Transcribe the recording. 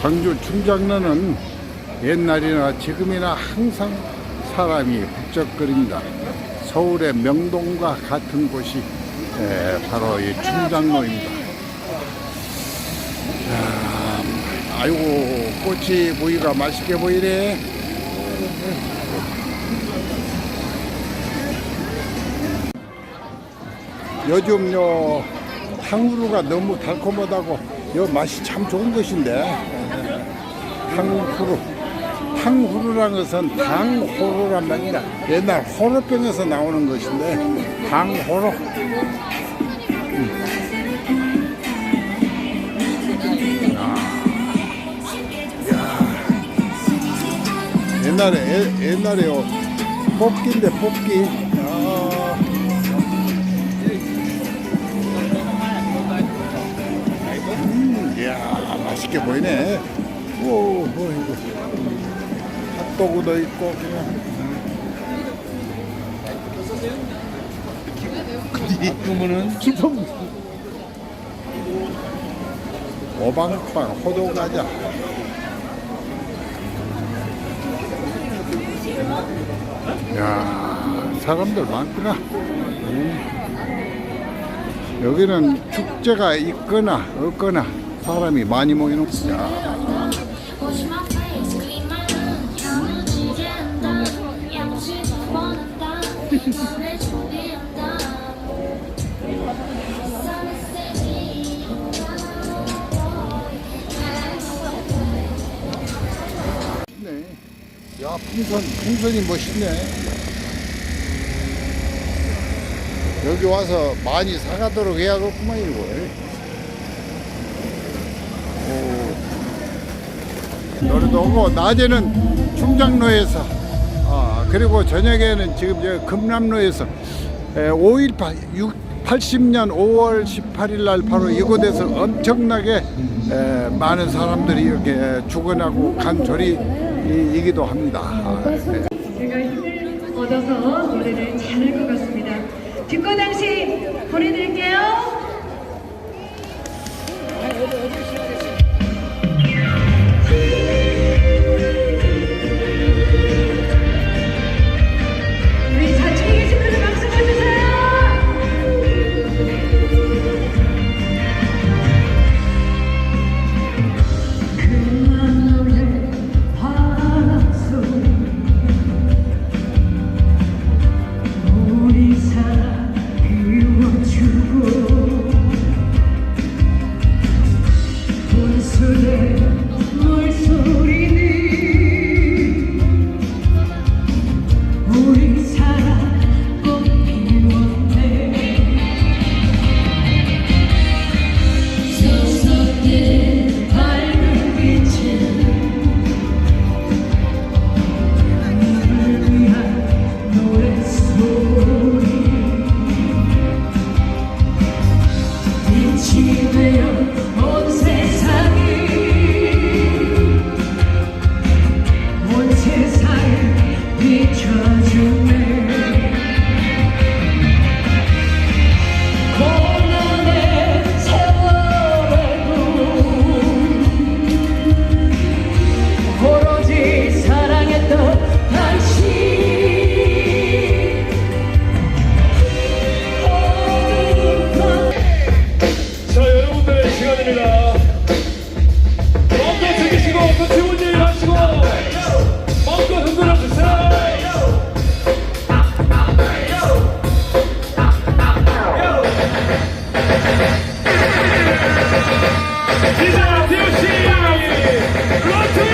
광주 충장로는 옛날이나 지금이나 항상 사람이 북적거립니다. 서울의 명동과 같은 곳이 에, 바로 이 충장로입니다. 자, 아이고 꽃이 보이가 맛있게 보이네. 요즘 요 탕후루가 너무 달콤하다고 요 맛이 참 좋은 것인데 탕후루 탕후루란 것은 당호루란 말이라 옛날 호로병에서 나오는 것인데 당호루 음. 옛날에 예- 옛날에 요 뽑기인데 뽑기 아. 음, 이야 맛있게 보이네. 오, 뭐 이거 핫도그도 있고 그냥. 그러면은 기품. 오방빵 호두 과자. 야 사람들 많구나. 음. 여기는 축제가 있거나 없거나 사람이 많이 모이는. 야, 야 풍선 풍선이 멋있네. 여기 와서 많이 사가도록 해야겠구만 이거. 오. 노래도 오고 낮에는 충장로에서 아 그리고 저녁에는 지금 저 금남로에서 5.18 80년 5월 18일 날 바로 이곳에서 엄청나게 많은 사람들이 이렇게 죽어나고 간 절이기도 합니다. 아, 네. 제가 힘을 얻어서 노래를 잘할 것 같습니다. 듣고 당시 보내드릴게요. Brasil, Chile! Pronto!